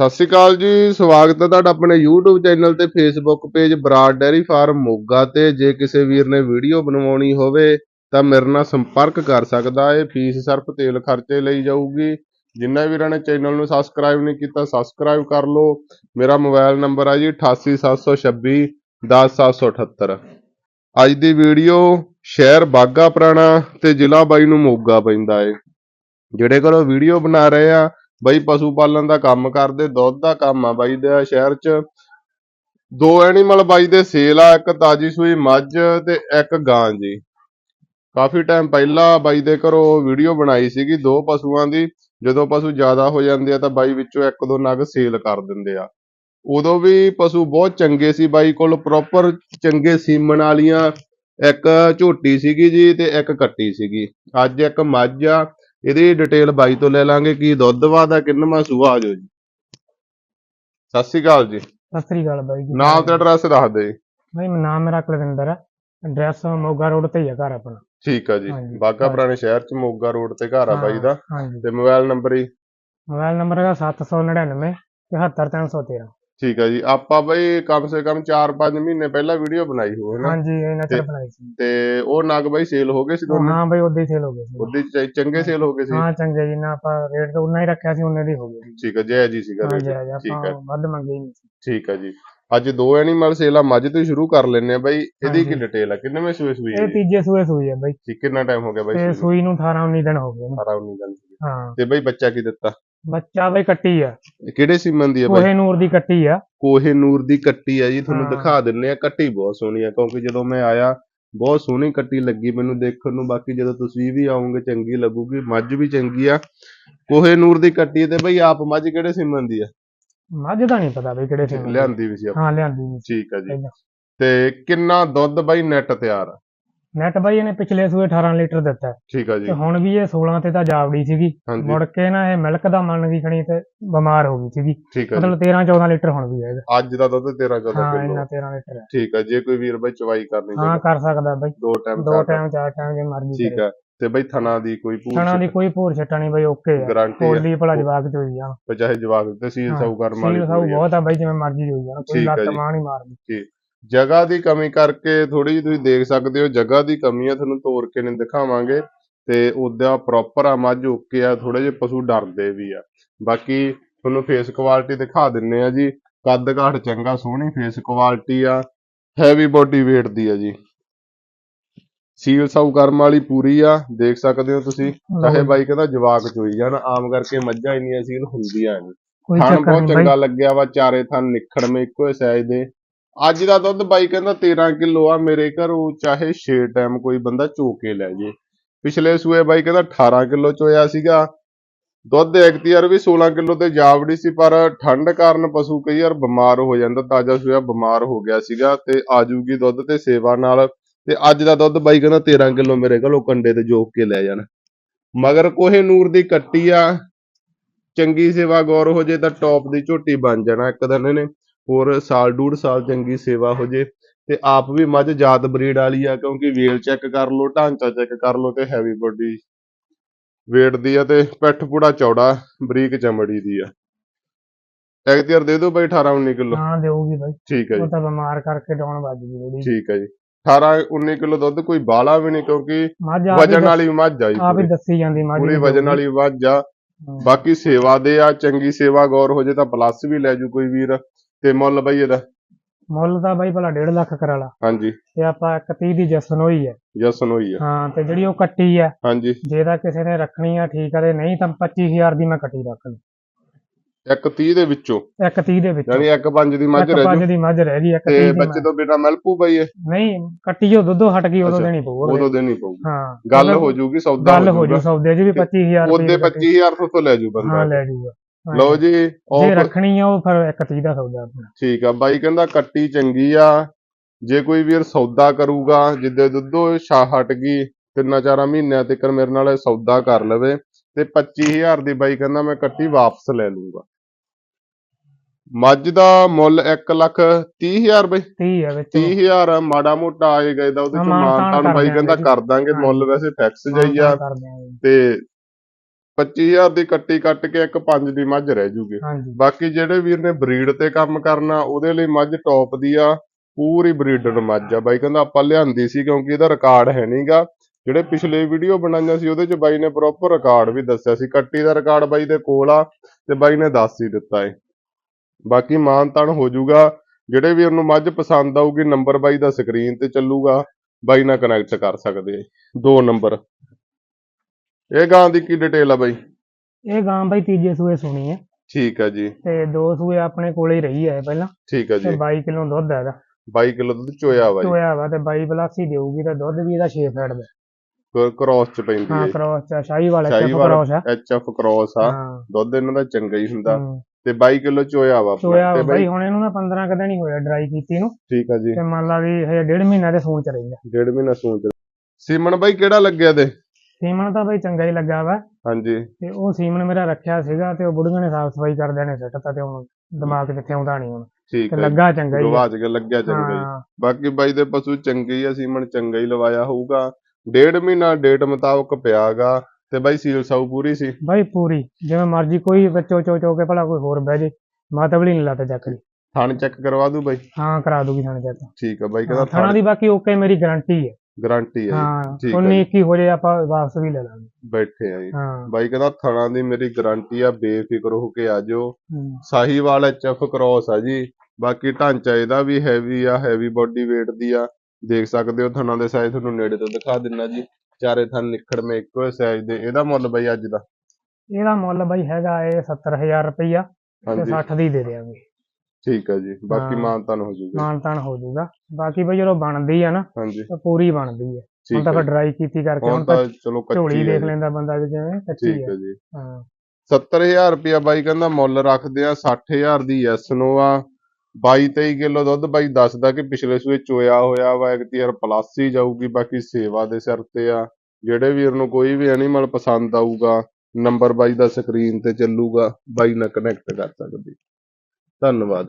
ਸਤਿ ਸ਼੍ਰੀ ਅਕਾਲ ਜੀ, ਸਵਾਗਤ ਹੈ ਤੁਹਾਡਾ ਆਪਣੇ YouTube ਚੈਨਲ ਤੇ Facebook page Brar dairy farm Moga ਤੇ। ਜੇ ਕਿਸੇ ਵੀਰ ਨੇ ਵੀਡੀਓ ਬਣਵਾਉਣੀ ਹੋਵੇ ਤਾਂ ਮੇਰੇ ਨਾਲ ਸੰਪਰਕ ਕਰ ਸਕਦਾ ਹੈ। ਫੀਸ ਸਿਰਫ ਤੇਲ ਖਰਚੇ ਲਈ ਜਾਊਗੀ। ਜਿੰਨਾ ਵੀਰਾਂ ਨੇ ਚੈਨਲ ਨੂੰ ਸਬਸਕ੍ਰਾਈਬ ਨਹੀਂ ਕੀਤਾ ਸਬਸਕ੍ਰਾਈਬ ਕਰ ਲਓ। ਮੇਰਾ ਮੋਬਾਈਲ ਨੰਬਰ ਹੈ ਜੀ 88726 10778 ਅੱਜ ਦੀ ਵੀਡੀਓ ਸ਼ਹਿਰ ਬਾਗਾ ਪੁਰਾਣਾ ਤੇ ਜ਼ਿਲ੍ਹਾ ਬਾਈ ਨੂੰ ਮੋਗਾ ਪੈਂਦਾ ਏ ਜਿਹੜੇ ਕੋਲੋਂ ਵੀਡੀਓ ਬਣਾ ਰਹੇ ਆ ਬਾਈ ਪਸ਼ੂ ਪਾਲਣ ਦਾ ਕੰਮ ਕਰਦੇ, ਦੁੱਧ ਦਾ ਕੰਮ ਆ ਬਾਈ ਦੇ ਸ਼ਹਿਰ 'ਚ। ਦੋ ਐਨੀਮਲ ਬਾਈ ਦੇ ਸੇਲ ਆ, ਇੱਕ ਤਾਜੀ ਸੂਈ ਮੱਝ ਤੇ ਇੱਕ ਗਾਂ ਜੀ। ਕਾਫੀ ਟਾਈਮ ਪਹਿਲਾਂ ਬਾਈ ਦੇ ਘਰੋਂ ਵੀਡੀਓ ਬਣਾਈ ਸੀਗੀ ਦੋ ਪਸ਼ੂਆਂ ਦੀ। ਜਦੋਂ ਪਸ਼ੂ ਜ਼ਿਆਦਾ ਹੋ ਜਾਂਦੇ ਆ ਤਾਂ ਬਾਈ ਵਿੱਚੋਂ ਇੱਕ ਦੋ ਨਗ ਸੇਲ ਕਰ ਦਿੰਦੇ ਆ। ਉਦੋਂ ਵੀ ਪਸ਼ੂ ਬਹੁਤ ਚੰਗੇ ਸੀ ਬਾਈ ਕੋਲ ਪ੍ਰੋਪਰ ਚੰਗੇ ਸੀਮਣ ਵਾਲੀਆਂ। ਇੱਕ ਝੋਟੀ ਸੀਗੀ ਜੀ ਤੇ ਇੱਕ ਕੱਟੀ ਸੀਗੀ। ਅੱਜ ਇੱਕ ਮੱਝ ਆ ਇਹਦੀ ਡਿਟੇਲ ਬਾਈ ਤੋਂ ਲੈ ਲਾਂਗੇ ਕੀ ਦੁੱਧ ਵਾਦਾ ਕਿੰਨਵਾਂ ਸੂਆ ਆ ਜਾਓ ਜੀ। ਸਤਿ ਸ਼੍ਰੀ ਅਕਾਲ ਜੀ। ਸਤਿ ਸ੍ਰੀ ਅਕਾਲ ਬਾਈ ਜੀ। ਨਾਮ ਤੇ ਐਡਰੈਸ ਦੱਸ ਦੇ। ਬਾਈ ਨਾਮ ਮੇਰਾ ਕੁਲਵਿੰਦਰ ਹੈ ਐਡਰੈਸ ਮੋਗਾ ਰੋਡ ਤੇ ਹੀ ਹੈ ਘਰ ਆਪਣਾ। ਠੀਕ ਆ ਜੀ। ਹਾਂਜੀ। ਬਾਗਾ ਪੁਰਾਣੇ ਸ਼ਹਿਰ ਚ ਮੋਗਾ ਰੋਡ ਤੇ ਘਰ ਆ ਬਾਈ ਦਾ। ਹਾਂਜੀ। ਤੇ ਮੋਬਾਈਲ ਨੰਬਰ ਹੀ ਮੋਬਾਈਲ ਨੰਬਰ ਹੈਗਾ 799 77313 ਠੀਕ ਆ ਜੀ ਆਪਾਂ ਬਈ ਕਮ ਸੇ ਕਮ 4-5 ਮਹੀਨੇ ਪਹਿਲਾਂ ਵੀਡੀਓ ਬਣਾਈ ਹੋ ਨਾ। ਹਾਂਜੀ ਇਹਨਾਂ ਚਿਰ ਬਣਾਈ ਸੀ। ਤੇ ਉਹ ਨਗ ਬਈ ਸੇਲ ਹੋ ਗਏ ਸੀ ਦੋਨੇ ਹਾਂ ਬਾਈ ਉਦੋਂ ਸੇਲ ਹੋ ਗਏ ਸੀ। ਉਹਦੀ ਚ- ਚੰਗੇ ਸੇਲ ਹੋ ਗਏ ਸੀ? ਹਾਂ ਚੰਗੇ ਜੀ ਨਾ ਆਪਾਂ ਰੇਟ ਤਾਂ ਉਨਾ ਹੀ ਰੱਖਿਆ ਸੀ ਉਹਨੇ ਦੀ ਹੋ ਗਈ ਠੀਕ ਆ ਜੈ ਜੀ ਸੀਗਾ ਰੇਟ। ਠੀਕ ਹੈ ਵੱਧ ਮੰਗੇ ਨਹੀਂ ਸੀ। ਠੀਕ ਆ ਜੀ। ਅੱਜ ਦੋ ਐਨੀਮਲ ਸੇਲ ਆ ਮੱਝ ਤੋਂ ਸ਼ੁਰੂ ਕਰ ਲੈਨੇ ਆ ਬਾਈ। ਇਹਦੀ ਕੀ। ਡਿਟੇਲ ਆ? ਕਿੰਨੇਵੇਂ ਸੂਏ ਸੂਈ ਇਹ ਤੀਜੇ ਸੂਏ ਸੂਈ ਹੈ ਬਾਈ। ਕਿੰਨਾ ਟਾਈਮ ਹੋ ਗਿਆ ਬਾਈ ਤੇ ਸੂਈ ਨੂੰ? 18 19 ਦਿਨ ਹੋ ਗਏ। ਨੇ। 18 19 ਦਿਨ ਹਾਂ। ਤੇ ਬਾਈ ਬੱਚਾ ਕੀ ਦਿੱਤਾ? ਬੱਚਾ ਬਾਈ ਕੱਟੀ ਆ। ਇਹ ਕਿਹੜੇ ਸੀਮਨ ਦੀ ਆ ਬਾਈ? ਕੋਹੇ ਨੂਰ ਦੀ ਕੱਟੀ ਆ। ਕੋਹੇ ਨੂਰ ਦੀ ਕੱਟੀ ਆ ਜੀ ਤੁਹਾਨੂੰ ਹਾਂ। ਦਿਖਾ ਦਿੰਨੇ ਆ ਕੱਟੀ ਬਹੁਤ ਸੋਹਣੀ ਆ ਕਿਉਂਕਿ ਜਦੋਂ ਮੈਂ ਆਇਆ ਬਹੁਤ ਸੋਹਣੀ ਕੱਟੀ ਲੱਗੀ ਮੈਨੂੰ ਦੇਖਣ ਨੂੰ ਬਾਕੀ ਜਦੋਂ ਤੁਸੀਂ ਵੀ ਆਓਗੇ ਚੰਗੀ ਲੱਗੂਗੀ ਮੱਝ ਵੀ ਚੰਗੀ ਆ। ਕੋਹੇ ਨੂਰ ਦੀ ਕੱਟੀ ਤੇ ਬਈ ਆਪ ਮੱਝ ਕਿਹੜੇ ਸੀਮਨ ਦੀ ਆ? ਮੱਝ ਦਾ ਨਹੀਂ ਪਤਾ ਬਾਈ ਕਿਹੜੇ ਸੀ ਲਿਆਂਦੀ ਵੀ ਸੀ ਆਪਾਂ। ਹਾਂ ਲਿਆਂਦੀ ਨਹੀਂ ਠੀਕ ਆ ਜੀ। ਪਹਿਲਾਂ। ਤੇ ਕਿੰਨਾ ਦੁੱਧ ਬਾਈ ਨੈਟ ਤਿਆਰ ਆ? ਨੈਟ ਬਾਈ ਇਹਨੇ ਪਿਛਲੇ ਸੂਏ 18 ਲੀਟਰ ਦਿੱਤਾ ਹੈ। ਠੀਕ ਆ ਜੀ। ਤੇ ਹੁਣ ਵੀ ਇਹ 16 ਤੇ ਤਾਂ ਜਾਵੜੀ ਸੀਗੀ। ਹਾਂਜੀ। ਮੁੜ ਕੇ ਨਾ ਇਹ ਮਿਲਕ ਦਾ ਮੰਨ ਗਈ ਖਣੀ ਤੇ ਬਿਮਾਰ ਹੋ ਗਈ ਸੀਗੀ। ਠੀਕ ਆ ਜੀ। ਮਤਲਬ 13 14 ਲੀਟਰ ਹੁਣ ਵੀ ਹੈ ਇਹਦਾ ਅੱਜ ਦਾ ਦੁੱਧ 13 14 ਹਾਂ ਕਿਲੋ। ਇੰਨਾ 13 ਲੀਟਰ ਹੈ। ਠੀਕ ਆ ਜੇ ਕੋਈ ਵੀਰ ਬਾਈ ਚਵਾਈ ਕਰਨੀ ਹਾਂ ਚਾਹੀਦਾ ਕਰ ਸਕਦਾ ਬਾਈ। ਦੋ ਟਾਈਮ ਦੋ ਟਾਈਮ ਚਾਰ ਟਾਈਮ ਜੇ ਮਰਜ਼ੀ ਠੀਕ ਕਰੇ। ਆ ਤੇ ਬਈ ਥਣਾ ਦੀ ਕੋਈ ਖਾਣਾ ਦੀ ਪੂਛ ਕੋਈ ਭੂਰ ਛੱਟਾ ਨਹੀਂ ਬਾਈ ਓਕੇ ਹੈ ਗਾਰੰਟੀ ਕੋਲੀ ਭਲਾ ਜਵਾਕ ਚ ਹੋਈ ਜਾਣ। ਚਾਹੇ ਜਵਾਬ ਤੇ ਸੀਲ ਹਾਂ, ਸਾਊ ਕਰਮ ਵਾਲੀ ਸੀਲ ਸਾਊ ਪੂਰੀ ਆ। ਬਹੁਤ ਆ ਬਾਈ ਜਿਵੇਂ ਮਰਜ਼ੀ ਹੋਈ ਜਾਣ। ਕੋਈ ਠੀਕ ਲੱਤ ਜੀ। ਮਾਂ ਨਹੀਂ ਮਾਰਦੀ। ਜਗ੍ਹਾ ਦੀ ਕਮੀ ਕਰਕੇ ਥੋੜੀ ਜਿਹੀ ਤੁਸੀਂ ਦੇਖ ਸਕਦੇ ਹੋ ਜਗ੍ਹਾ ਦੀ ਕਮੀ ਆ ਤੁਹਾਨੂੰ ਤੋੜ ਕੇ ਨਹੀਂ ਦਿਖਾਵਾਂਗੇ। ਤੇ ਉਹਦਾ ਪ੍ਰੋਪਰ ਆ ਮੱਝ ਓਕੇ ਆ ਥੋੜੇ ਜਿਹੇ ਪਸ਼ੂ ਡਰਦੇ ਵੀ ਆ। ਬਾਕੀ ਤੁਹਾਨੂੰ ਫੇਸ ਕੁਆਲਿਟੀ ਦਿਖਾ ਦਿੰਨੇ ਆ ਜੀ। ਕੱਦ ਕਾਠ ਚੰਗਾ ਸੋਹਣੀ ਫੇਸ ਕੁਆਲਿਟੀ ਆ ਹੈਵੀ ਬੋਡੀ weight ਦੀ ਆ ਜੀ। ਸੀਲ ਸਾਊ ਕਰਮ ਵਾਲੀ ਪੂਰੀ ਆ ਦੇਖ ਸਕਦੇ ਹੋ ਤੁਸੀਂ। ਚਾਹੇ ਬਾਈ ਕਹਿੰਦਾ ਜਵਾਕ ਚੋਈ ਜਾਣ ਆਮ ਕਰਕੇ ਮੱਝਾਂ ਇੰਨੀਆਂ ਸੀਲ ਹੁੰਦੀਆਂ ਨਹੀਂ। ਥਣ ਬਹੁਤ ਚੰਗਾ ਲੱਗਿਆ ਵਾ ਚਾਰੇ ਥਣ ਨਿਖੜਵੇਂ ਇੱਕੋ ਸਾਈਜ਼ ਦੇ। ਅੱਜ ਦਾ ਦੁੱਧ ਬਾਈ ਕਹਿੰਦਾ 13 ਕਿਲੋ ਆ, ਮੇਰੇ ਘਰੋਂ ਚਾਹੇ 6 ਟਾਈਮ ਕੋਈ ਬੰਦਾ ਚੋ ਕੇ ਲੈ ਜੇ। ਪਿਛਲੇ ਸੂਏ ਬਾਈ ਕਹਿੰਦਾ 18 ਕਿਲੋ ਚੋਇਆ ਸੀਗਾ। ਦੁੱਧ ਐਕਤੀਆਰ ਵੀ 16 ਕਿਲੋ ਤੇ ਜਾਵੜੀ ਸੀ, ਪਰ ਠੰਡ ਕਾਰਨ ਪਸ਼ੂ ਕਈ ਵਾਰ ਬਿਮਾਰ ਹੋ ਜਾਂਦਾ, ਤਾਜ਼ਾ ਸੂਆ ਬਿਮਾਰ ਹੋ ਗਿਆ ਸੀਗਾ ਤੇ ਆਜੂਗੀ ਦੁੱਧ ਤੇ ਸੇਵਾ ਨਾਲ। ਤੇ ਅੱਜ ਦਾ ਦੁੱਧ ਬਾਈ ਕਹਿੰਦਾ 13 ਕਿਲੋ ਮੇਰੇ ਘਰੋਂ ਕੰਡੇ ਤੇ ਜੋਕ ਕੇ ਲੈ ਜਾਣ। ਮਗਰ ਕੋਹੇ ਨੂਰ ਦੀ ਕੱਟੀ ਆ, ਚੰਗੀ ਸੇਵਾ ਗੌਰ ਹੋ ਜੇ ਤਾਂ ਟੌਪ ਦੀ ਝੋਟੀ ਬਣ ਜਾਣਾ ਇੱਕ ਦਿਨ ਇਹਨੇ। ਹੋਰ ਸਾਲ ਡੂਢ ਸਾਲ ਚੰਗੀ ਸੇਵਾ ਹੋ ਜੇ ਤੇ ਆਪ ਵੀ ਮੱਝ ਜਾਤ ਬਰੀਡ ਵਾਲੀ ਆ ਕਿਉਂਕਿ ਵੇਲ ਚੈੱਕ ਕਰ ਲਓ ਢਾਂਚਾ ਚੈੱਕ ਕਰ ਲਓ ਤੇ ਹੈਵੀ ਬੋਡੀ weight ਦੀ ਆ ਤੇ ਪਿੱਠ ਪੂੜਾ ਚੌੜਾ ਬਰੀਕ ਚਮੜੀ ਦੀ ਆ। ਐਕਟੀਅਰ ਦੇ ਦਿਓ ਬਾਈ 18 19 ਕਿਲੋ। ਹਾਂ ਦੇਊਗੀ ਬਾਈ। ਠੀਕ ਹੈ ਜੀ। ਉਹ ਤਾਂ ਬਿਮਾਰ ਕਰਕੇ ਡਾਉਣ ਵੱਜ ਗਈ ਥੋੜੀ ਠੀਕ ਹੈ ਜੀ। 18 19 ਕਿਲੋ ਦੁੱਧ ਕੋਈ ਬਾਲਾ ਵੀ ਨਹੀਂ ਕਿਉਂਕਿ ਵਜਨ ਵਾਲੀ ਮੱਝ ਆ ਜੀ ਆਪ ਹੀ ਦੱਸੀ ਜਾਂਦੀ ਮੱਝ ਪੂਰੀ ਵਜਨ। ਵਾਲੀ ਮੱਝ ਆ। ਬਾਕੀ ਸੇਵਾ ਦੇ ਆ ਚੰਗੀ ਸੇਵਾ ਗੌਰ ਹੋ ਜੇ ਤਾਂ ਪਲੱਸ ਵੀ ਲੈ ਜੂ ਕੋਈ ਵੀਰ। ਤੇ ਮੁੱਲ ਬਈ ਇਹਦਾ? ਮੁੱਲ ਤਾਂ ਬਾਈ ਭਲਾ 1.5 ਲੱਖ ਕਰਾ ਲਾ ਹਾਂਜੀ। ਤੇ ਆਪਾਂ 31 ਦੀ ਜਸਨ ਹੋਈ ਹੈ। ਜਸਨ ਹੋਈ ਆ। ਹਾਂ ਤੇ ਜਿਹੜੀ ਉਹ ਕੱਟੀ ਹੈ ਹਾਂਜੀ। ਜੇ ਤਾਂ ਕਿਸੇ ਨੇ ਰੱਖਣੀ ਆ ਠੀਕ ਆ ਤੇ ਨਹੀਂ ਤਾਂ 25000 ਦੀ ਮੈਂ ਕੱਟੀ ਰੱਖ ਲਈ। ਇੱਕ 30 ਦੇ ਵਿੱਚੋਂ? ਇੱਕ 30 ਦੇ ਵਿੱਚ। ਯਾਨੀ ਇੱਕ ਪੰਜ ਦੀ ਮੱਝ ਇੱਕ ਰਹਿ ਪੰਜ ਜੂ। ਦੀ ਮੱਝ ਰਹਿ ਗਈ ਇੱਕ ਤੇ 30 ਦੀ ਬੱਚੇ ਤੋਂ ਬਿਨਾ ਮਿਲਪੂ ਬਈ ਇਹ? ਨਹੀਂ ਕੱਟੀ ਜੋ ਦੁੱਧੋਂ ਹਟ ਗਈ ਉਦੋਂ ਦੇਣੀ ਪਊ ਉਹਦੇ। ਉਦੋਂ ਦੇਣੀ ਪਊਗੀ ਹਾਂ ਗੱਲ ਹੋ ਜੂਗੀ ਸੌਦਾ ਗੱਲ ਹੋ ਜੂ। ਸੌਦੇ 'ਚ ਵੀ 25000 ਉਹਦੇ ਰੁਪਏ ਦੀ ਕੱਟੀ। 25000 ਤੋਂ ਲੈ ਜੂ ਹਾਂ ਬੰਦਾ ਲੈ ਜੂਗਾ। ਹਾਂ। ਲਓ ਜੀ। ਜੇ ਉਹ ਰੱਖਣੀ ਆ ਉਹ ਫਿਰ ਇੱਕ 30 ਦਾ ਸੌਦਾ ਆਪਣਾ। ਠੀਕ ਆ ਬਾਈ ਕਹਿੰਦਾ ਕੱਟੀ ਚੰਗੀ ਆ। ਜੇ ਕੋਈ ਵੀਰ ਸੌਦਾ ਕਰੂਗਾ ਜਿੱਦੇ ਦੁੱਧੋ ਛਾ ਹਟ ਗਈ ਤਿੰਨਾਂ ਚਾਰਾਂ ਮਹੀਨਿਆਂ ਤੱਕ ਮੇਰੇ ਨਾਲ ਸੌਦਾ ਕਰ ਲਵੇ ਤੇ 25000 ਦੀ ਬਾਈ ਕਹਿੰਦਾ ਮੈਂ ਕੱਟੀ ਵਾਪਸ ਲੈ ਲੂੰਗਾ। ਮੱਝ ਦਾ ਮੁੱਲ 1 ਲੱਖ 30000 ਬਾਈ। 30 ਹੈ ਵਿੱਚ। 30000 ਮਾੜਾ ਮੋਟਾ ਆਏ ਗਏ ਦਾ ਉਹਦੇ ਚ ਮਾਨ ਤਾਨ ਮਾਨਤਾਨ ਬਾਈ ਕਹਿੰਦਾ। ਕਰ ਦਾਂਗੇ। ਮੁੱਲ ਵੈਸੇ ਫਿਕਸ ਜਾਈ ਆ। ਤੇ 25000 ਦੀ ਕੱਟੀ ਕੱਟ ਕੇ ਇੱਕ ਪੰਜ ਦੀ ਮੱਝ ਰਹਿ ਜੂਗੀ। ਹਾਂਜੀ। ਬਾਕੀ ਜਿਹੜੇ ਵੀਰ ਨੇ ਬਰੀਡ ਤੇ ਕੰਮ ਕਰਨਾ ਉਹਦੇ ਲਈ ਮੱਝ ਟੌਪ ਦੀ ਆ ਪੂਰੀ ਬਰੀਡਰ ਮੱਝ ਆ। ਬਾਈ ਕਹਿੰਦਾ ਆਪਾਂ ਲਿਆਂਦੀ ਸੀ ਕਿਉਂਕਿ ਇਹਦਾ ਰਿਕਾਰਡ ਹੈ ਨਹੀਂਗਾ ਜਿਹੜੇ ਪਿਛਲੇ ਵੀਡੀਓ ਬਣਾਈਆਂ ਸੀ ਉਹਦੇ ਚ ਬਾਈ ਨੇ ਪ੍ਰੋਪਰ ਰਿਕਾਰਡ ਵੀ ਦੱਸਿਆ ਸੀ। ਕੱਟੀ ਦਾ ਰਿਕਾਰਡ ਬਾਈ ਦੇ ਕੋਲ ਆ ਤੇ ਬਾਈ ਨੇ ਦੱਸ ਹੀ ਦਿੱਤਾ ਏ। ਬਾਕੀ ਮਾਨ ਤਾਨ ਹੋ ਜਾਊਗਾ ਜਿਹੜੇ ਵੀਰ ਨੂੰ ਮੱਝ ਪਸੰਦ ਆਊਗੀ ਨੰਬਰ ਬਾਈ ਦਾ ਸਕਰੀਨ ਤੇ ਚੱਲੂਗਾ। ਬਾਈ ਨਾਲ ਕਨੈਕਟ ਕਰ ਸਕਦੇ ਦੋ ਨੰਬਰ ਇਹ ਗਾਂ ਦੀ ਕੀ ਡਿਟੇਲ ਆ ਬਾਈ? ਇਹ ਗਾਂ ਬਾਈ ਤੀਜੇ ਸੂਏ ਸੁਣੀ ਹੈ। ਠੀਕ ਆ ਜੀ। ਤੇ ਦੋ ਸੂਏ ਆਪਣੇ ਕੋਲੇ ਹੀ ਰਹੀ ਹੈ ਪਹਿਲਾਂ। ਠੀਕ ਆ ਤੇ ਜੀ 22 ਕਿਲੋ ਦੁੱਧ ਹੈ ਇਹਦਾ। 22 ਕਿਲੋ ਦੁੱਧ ਚੋਇਆ ਬਾਈ ਚੋਇਆ ਵਾ ਤੇ 22 ਪਲੱਸ ਹੀ ਦੇਊਗੀ ਤੇ ਦੁੱਧ ਵੀ ਇਹਦਾ 6 ਫੈਟ ਦਾ। ਕ੍ਰੋਸ ਚ ਪੈਂਦੀ ਹਾਂ ਹੈ। ਕ੍ਰੋਸ ਚ ਸ਼ਾਹੀ ਵਾਲਾ ਚੱਪ ਸ਼ਾਹੀਵਾਲ ਕ੍ਰੋਸ ਆ। ਐਚਐਫ ਕ੍ਰੋਸ ਆ। ਦੁੱਧ ਇਹਨਾਂ ਦਾ ਚੰਗਾ ਹੀ ਹੁੰਦਾ। ਤੇ 22 ਕਿਲੋ ਚੋਇਆ ਵਾ। ਚੋਇਆ ਤੇ ਵਾ ਬਾਈ ਹੁਣ ਇਹਨੂੰ ਨਾ 15 ਕਦੇ ਨਹੀਂ ਹੋਇਆ ਡਰਾਈ ਕੀਤੀ ਨੂੰ। ਠੀਕ ਆ ਜੀ। ਤੇ ਮੰਨ ਲਾ ਵੀ ਹਜੇ ਡੇਢ ਮਹੀਨਾ ਦੇ ਸੂਣ ਚ ਰਹੀ ਆ ਡੇਢ ਮਹੀਨਾ ਸੋਚ ਸੀਮਨ ਬਾਈ ਕਿਹੜਾ ਲੱਗਿਆ ਤੇ? ਸੀਮਨ ਤਾਂ ਬਾਈ ਚੰਗਾ ਹੀ ਲੱਗਾ ਵਾ। ਹਾਂਜੀ। ਤੇ ਉਹ ਸੀਮਨ ਮੇਰਾ ਰੱਖਿਆ ਸੀਗਾ ਤੇ ਉਹ ਬੁੜੀਆਂ ਨੇ ਸਾਫ਼ ਸਫ਼ਾਈ ਕਰਦਿਆਂ ਨੇ ਸਿੱਟਤਾ ਤੇ ਹੁਣ ਦਿਮਾਗ ਕਿੱਥੇ ਆਉਂਦਾ ਨਹੀਂ ਹੁਣ। ਠੀਕ ਤੇ ਹੈ ਲੱਗਾ ਚੰਗਾ ਹੀ ਆ। ਕੇ ਲੱਗਿਆ ਚੰਗਾ ਹੀ। ਹਾਂ। ਬਾਕੀ ਬਾਈ ਦੇ ਪਸ਼ੂ ਚੰਗੇ ਹੀ ਆ ਸੀਮਨ ਚੰਗਾ ਹੀ ਲਵਾਇਆ ਹੋਊਗਾ। ਡੇਢ ਮਹੀਨਾ ਡੇਟ ਮੁਤਾਬਕ ਪਿਆਗਾ ਤੇ ਬਾਈ ਸੀਲ ਸਾਊ ਪੂਰੀ ਸੀ। ਬਾਈ ਪੂਰੀ। ਜਿਵੇਂ ਮਰਜ਼ੀ ਕੋਈ ਬੱਚੋ ਚੋ ਚੋ ਕੇ ਭਲਾ ਕੋਈ ਹੋਰ ਬਹਿ ਜੇ। ਮਾਤਵਲੀ ਨਹੀਂ ਲਾਤਾ ਚੱਕ ਲਈ ਥਣ ਚੈੱਕ ਕਰਵਾ ਦੂ ਬਾਈ। ਹਾਂ ਕਰਾ ਦੂਗੀ ਸਾਨੂੰ ਚੈੱਕ। ਠੀਕ ਆ ਬਾਈ ਕਹਿੰਦਾ ਥਣਾ ਥਣ ਦੀ ਬਾਕੀ ਓਕੇ ਮੇਰੀ ਗਾਰੰਟੀ ਹੈ। ਗਾਰੰਟੀ ਹੈ ਹਾਂ ਠੀਕ ਹੈ 19 21 ਹੋ ਜੇ ਆਪਾਂ ਵਾਪਸ ਵੀ ਲੈ ਲਾਂਗੇ। ਬੈਠੇ ਆ ਜੀ। ਹਾਂ। ਬਾਈ ਕਹਿੰਦਾ ਥਣਾ ਦੀ ਮੇਰੀ ਗਾਰੰਟੀ ਆ ਬੇਫਿਕਰ ਹੋ ਕੇ ਆ ਜਾਓ। ਹਮ, ਸਾਹੀਵਾਲ ਐਚਐਫ ਕ੍ਰੋਸ ਆ ਜੀ। ਬਾਕੀ ਢਾਂਚਾ ਇਹਦਾ ਵੀ ਹੈਵੀ ਆ ਹੈਵੀ ਬੋਡੀ weight ਦੀ ਆ। ਦੇਖ ਸਕਦੇ ਹੋ ਥਣਾਂ ਦੇ ਸਾਈਜ਼ ਤੁਹਾਨੂੰ ਨੇੜੇ ਤੋਂ ਦਿਖਾ ਦਿੰਨਾ ਜੀ। ਚਾਰੇ ਥਣ ਨਿਖੜਵੇਂ ਇੱਕੋ ਸਾਈਜ਼ ਦੇ। ਇਹਦਾ ਮੁੱਲ ਬਾਈ ਅੱਜ ਦਾ? ਇਹਦਾ ਮੁੱਲ ਬਾਈ ਹੈਗਾ ਇਹ 70000 ਰੁਪਈਆ। ਤੇ ਹਾਂਜੀ। 60 ਦੀ ਦੇ ਦੇਵਾਂਗੇ ਠੀਕ ਆ ਜੀ ਬਾਕੀ ਹਾਂ। ਮਾਨਤਾਨ ਹੋ ਜੂਗਾ। ਮਾਨ ਤਾਨ ਹੋ ਜਾਊਗਾ ਬਾਕੀ ਬਈ ਜਦੋਂ ਬਣਦੀ ਆ ਨਾ ਹਾਂਜੀ। ਤਾਂ ਪੂਰੀ ਬਣਦੀ ਹੈ ਹੁਣ ਠੀਕ ਤਾਂ ਹੈ ਫਿਰ ਡਰਾਈ ਕੀਤੀ ਕਰਕੇ ਹੁਣ ਹੁਣ ਤਾਂ ਤਾਂ ਚਲੋ ਝੋਲੀ ਕੱਚੀ ਹੈ ਦੇਖ ਜੀ। ਲੈਂਦਾ ਬੰਦਾ ਵੀ ਜਿਵੇਂ ਕੱਚੀ ਠੀਕ ਹੈ ਹੈ ਜੀ। ਹਾਂ। 70000 ਰੁਪਇਆ ਬਾਈ ਕਹਿੰਦਾ ਮੁੱਲ ਰੱਖਦੇ ਆ 60000 ਦੀ ਯੈਸ ਨੋ ਆ। 22 23 ਕਿਲੋ ਦੁੱਧ ਬਾਈ ਦੱਸਦਾ ਕਿ ਪਿਛਲੇ ਸੂਏ ਚੋਇਆ ਹੋਇਆ ਵਾ ਇੱਕ ਤੀਰ ਪਲੱਸ ਹੀ ਜਾਊਗੀ ਬਾਕੀ ਸੇਵਾ ਦੇ ਸਿਰ ਤੇ ਆ। ਜਿਹੜੇ ਵੀਰ ਨੂੰ ਕੋਈ ਵੀ ਐਨੀਮਲ ਪਸੰਦ ਆਊਗਾ ਨੰਬਰ ਬਾਈ ਦਾ ਸਕਰੀਨ ਤੇ ਚੱਲੂਗਾ ਬਾਈ ਨਾਲ ਕਨੈਕਟ ਕਰ ਸਕਦੇ। ਧੰਨਵਾਦ।